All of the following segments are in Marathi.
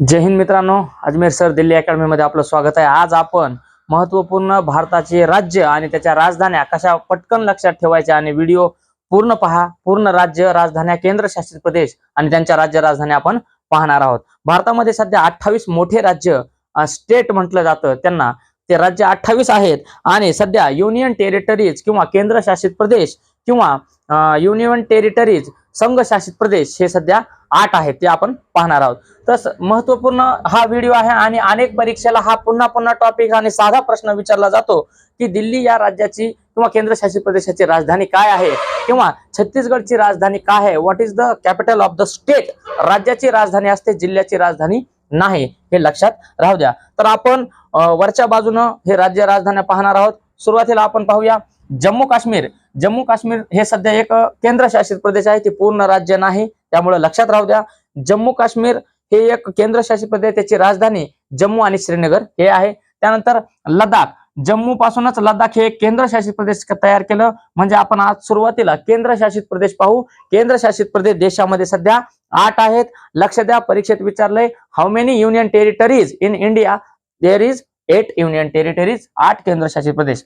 जय हिंद मित्रांनो अजमेर सर दिल्ली अकॅडमीमध्ये आपलं स्वागत आहे. आज आपण महत्त्वपूर्ण भारताचे राज्य आणि त्याच्या राजधान्या कशा पटकन लक्षात ठेवायच्या आणि व्हिडिओ पूर्ण पहा. पूर्ण राज्य राजधान्या केंद्रशासित प्रदेश आणि त्यांच्या राज्य राजधान्या आपण पाहणार आहोत. भारतामध्ये सध्या अठ्ठावीस मोठे राज्य स्टेट म्हटलं जातं त्यांना. ते राज्य अठ्ठावीस आहेत आणि सध्या युनियन टेरिटरीज किंवा केंद्रशासित प्रदेश किंवा युनियन टेरिटरीज संघशासित प्रदेश हे सध्या आठ आहेत ते आपण पाहणार आहोत. तस महत्त्वपूर्ण हा व्हिडिओ आहे आणि अनेक परीक्षेला हा पुन्हा पुन्हा टॉपिक आणि साधा प्रश्न विचारला जातो की दिल्ली या राज्याची किंवा केंद्रशासित प्रदेशाची राजधानी काय आहे? किंवा छत्तीसगडची राजधानी काय आहे? What is the capital of the state राज्याची राजधानी असते जिल्ह्याची राजधानी नाही हे लक्षात राहू द्या. तर आपण वरच्या बाजूनं हे राज्य राजधान्या पाहणार आहोत. सुरुवातीला आपण पाहूया. जम्मू काश्मीर. जम्मू काश्मीर हे सध्या एक केंद्रशासित प्रदेश आहे ते पूर्ण राज्य नाही. त्यामुळे लक्षात राहू द्या जम्मू काश्मीर हे एक केंद्रशासित प्रदेश त्याची राजधानी जम्मू आणि श्रीनगर हे आहे. त्यानंतर लडाख जम्मू पासूनच लडाख हे केंद्रशासित प्रदेश तयार केलं. म्हणजे आपण आज सुरुवातीला केंद्रशासित प्रदेश पाहू. केंद्रशासित प्रदेश देशामध्ये सध्या आठ आहेत. लक्ष द्या परीक्षेत विचारलंय. How many union territories in India there is eight union territories आठ केंद्रशासित प्रदेश.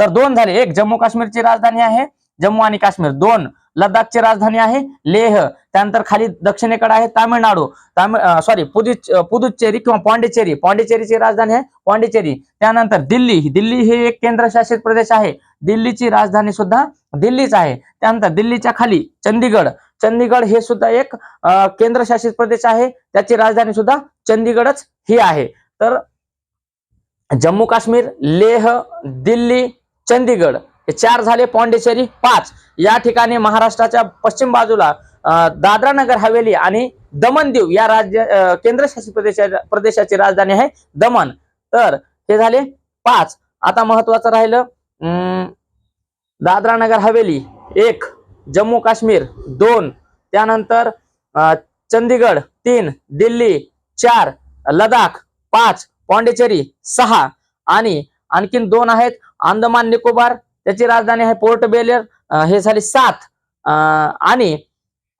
तर दोन झाले. एक जम्मू काश्मीरची राजधानी आहे जम्मू आणि काश्मीर. दोन लडाखची राजधानी आहे लेह. त्यानंतर खाली दक्षिणेकडे आहे तामिळनाडू. तामिळ सॉरी पुदुच पुदुच्चेरी किंवा पॉंडिचेरी. पॉंडिचेरीची राजधानी आहे पॉंडिचेरी. त्यानंतर दिल्ली. दिल्ली हे एक केंद्रशासित प्रदेश आहे. दिल्लीची राजधानी सुद्धा दिल्लीच आहे. त्यानंतर दिल्लीच्या खाली चंदीगड. चंदीगड हे सुद्धा एक केंद्रशासित प्रदेश आहे. त्याची राजधानी सुद्धा चंदीगडच ही आहे. तर जम्मू काश्मीर लेह दिल्ली चंदीगड. हे चार झाले पॉंडेचेरी पाच. या ठिकाणी महाराष्ट्राच्या पश्चिम बाजूला दादरा नगर हवेली आणि दमन दीव या राज्य केंद्रशासित प्रदेशा प्रदेशाची राजधानी आहे दमन तर हे झाले पाच. आता महत्वाचं राहिलं दादरा नगर हवेली एक जम्मू काश्मीर दोन त्यानंतर चंदीगड तीन दिल्ली चार लडाख पाच पॉंडेचेरी सहा आणि आणखीन दोन आहेत अंदमान निकोबार त्याची राजधानी आहे पोर्ट बेलेर हे झाले सात. आणि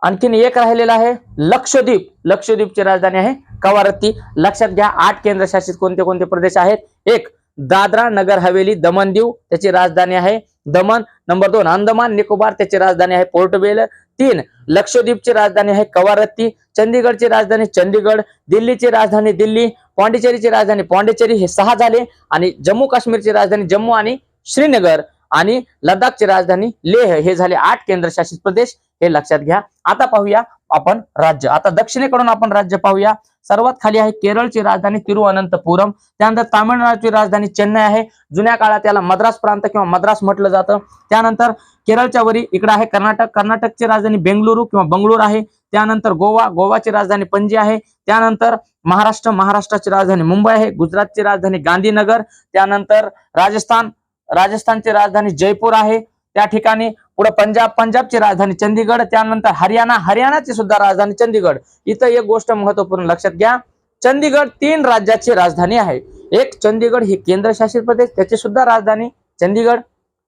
आणखीन एक राहिलेला आहे लक्षद्वीप. लक्षद्वीपची राजधानी आहे कवारत्ती. लक्षात घ्या आठ केंद्रशासित कोणते कोणते प्रदेश आहेत? एक दादरा नगर हवेली दमन दीव त्याची राजधानी आहे. दमन नंबर दोन अंदमान निकोबार त्याची राजधानी आहे पोर्ट बेलर तीन लक्षद्वीपची राजधानी आहे कवारत्ती. चंदीगडची राजधानी चंदीगड दिल्लीची राजधानी दिल्ली पॉंडिचेरीची राजधानी पॉंडिचेरी हे सहा झाले. आणि जम्मू काश्मीरची राजधानी जम्मू आणि श्रीनगर आणि लडाखची राजधानी लेह हे झाले आठ केंद्रशासित प्रदेश. हे लक्षात घ्या. आता पाहूया आपण राज्य. आता दक्षिणेकडून आपण राज्य पाहूया. सर्वात खाली आहे केरळची राजधानी तिरुअनंतपुरम. त्यानंतर तामिळनाडूची राजधानी चेन्नई आहे. जुन्या काळात याला मद्रास प्रांत किंवा मद्रास म्हटलं जातं. त्यानंतर केरळच्या वरी इकडे आहे कर्नाटक. कर्नाटकची राजधानी बेंगलुरू किंवा बंगळूर आहे. त्यानंतर गोवा. गोवाची राजधानी पणजी आहे. त्यानंतर महाराष्ट्र. महाराष्ट्राची राजधानी मुंबई आहे. गुजरातची राजधानी गांधीनगर. त्यानंतर राजस्थान. राजस्थानची राजधानी जयपूर आहे. त्या ठिकाणी पुढे पंजाब पंजाबची राजधानी चंदीगड त्यानंतर हरियाणा हरियाणाची सुद्धा राजधानी चंदीगड इथं एक गोष्ट महत्त्वपूर्ण लक्षात घ्या. चंदीगड तीन राज्याची राजधानी आहे. एक चंदीगड ही केंद्रशासित प्रदेश त्याची सुद्धा राजधानी चंदीगड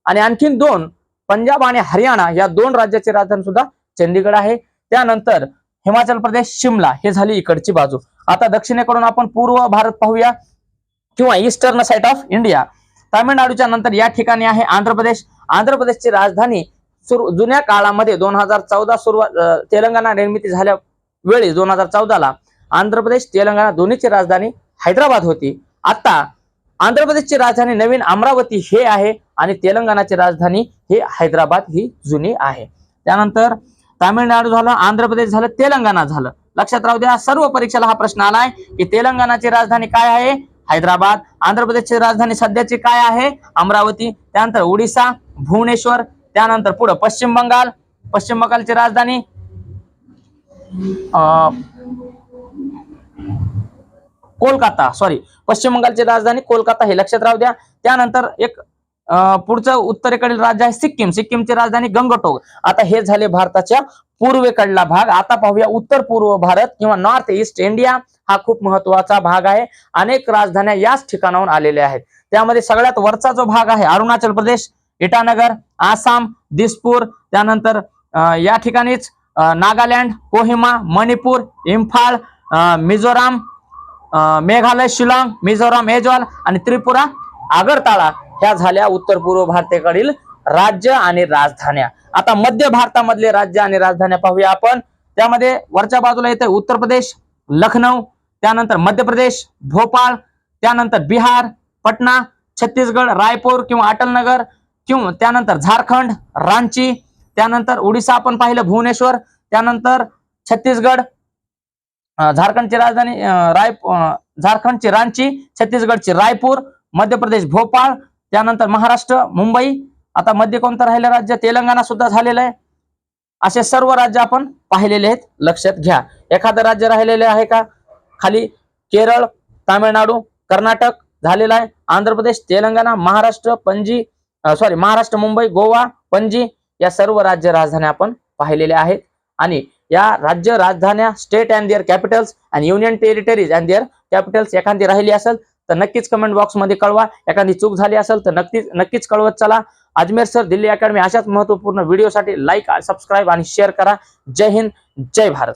आणि आणखीन दोन पंजाब आणि हरियाणा या दोन राज्याची राजधानी सुद्धा चंदीगड आहे. त्यानंतर हिमाचल प्रदेश शिमला हे झाली इकडची बाजू. आता दक्षिणेकडून आपण पूर्व भारत पाहूया किंवा ईस्टर्न साईड ऑफ इंडिया तामिळनाडूच्या नंतर या ठिकाणी आहे आंध्र प्रदेश. आंध्र प्रदेशची राजधानी सुरू जुन्या काळामध्ये दोन हजार चौदा सुरुवात तेलंगणा निर्मिती झाल्या वेळी दोन हजार चौदाला आंध्र प्रदेश तेलंगणा दोन्हीची राजधानी हैदराबाद होती. आता आंध्र प्रदेशची राजधानी नवीन अमरावती हे आहे आणि तेलंगणाची राजधानी हे हैदराबाद ही जुनी आहे. त्यानंतर तामिळनाडू झालं आंध्र प्रदेश झालं तेलंगणा झालं. लक्षात राहू द्या सर्व परीक्षेला हा प्रश्न आलाय की तेलंगणाची राजधानी काय आहे? हैदराबाद. आंध्र प्रदेशची राजधानी सध्याची काय आहे? अमरावती. त्यानंतर ओडिसा भुवनेश्वर त्यानंतर पुढे पश्चिम बंगाल पश्चिम बंगालची राजधानी कोलकाता सॉरी पश्चिम बंगालची राजधानी कोलकाता हे लक्षात राहू द्या. त्यानंतर एक पुढचं उत्तरेकडील राज्य आहे सिक्कीम. सिक्कीमची राजधानी गंगटोक. आता हे झाले भारताच्या पूर्वेकडला भाग. आता पाहूया उत्तर पूर्व भारत किंवा नॉर्थ ईस्ट इंडिया हा खूप महत्त्वाचा भाग आहे. अनेक राजधान्या याच ठिकाणाहून आलेल्या आहेत. त्यामध्ये सगळ्यात वरचा जो भाग आहे अरुणाचल प्रदेश इटानगर आसाम दिसपूर त्यानंतर या ठिकाणीच नागालँड कोहिमा मणिपूर इम्फाळ मिझोराम मेघालय शिलांग मिझोराम एजवाल आणि त्रिपुरा आगरताळा ह्या झाल्या उत्तर पूर्व भारताकडील राज्य आणि राजधान्या. आता मध्य भारतामधले राज्य आणि राजधान्या पाहूया आपण. त्यामध्ये वरच्या बाजूला येते उत्तर प्रदेश लखनौ त्यानंतर मध्य प्रदेश भोपाळ त्यानंतर बिहार पटना छत्तीसगड रायपूर किंवा अटलनगर किंवा त्यानंतर झारखंड रांची त्यानंतर ओडिसा आपण पाहिलं भुवनेश्वर त्यानंतर छत्तीसगड झारखंडची राजधानी राय झारखंडची रांची छत्तीसगडची रायपूर मध्य प्रदेश भोपाळ त्यानंतर महाराष्ट्र मुंबई आता मध्य कोणतं राहिलं राज्य? तेलंगणा सुद्धा झालेलं आहे. असे सर्व राज्य आपण पाहिलेले आहेत. लक्षात घ्या. एखादं राज्य राहिलेले आहे का? खाली केरळ तामिळनाडू कर्नाटक झालेला आहे. आंध्र प्रदेश तेलंगणा महाराष्ट्र पणजी सॉरी महाराष्ट्र मुंबई गोवा पणजी या सर्व राज्य राजधान्या आपण पाहिलेल्या आहेत. आणि या राज्य राजधान्या स्टेट अँड देअर कॅपिटल्स आणि union territories and their capitals एखादी राहिली असेल तर नक्कीच कमेंट बॉक्समध्ये कळवा. एखादी चूक झाली असेल तर नक्कीच नक्कीच कळवत चला. अजमेर सर दिल्ली अकॅडमी अशाच महत्त्वपूर्ण व्हिडिओसाठी लाईक सबस्क्राईब आणि शेअर करा. जय हिंद जय भारत.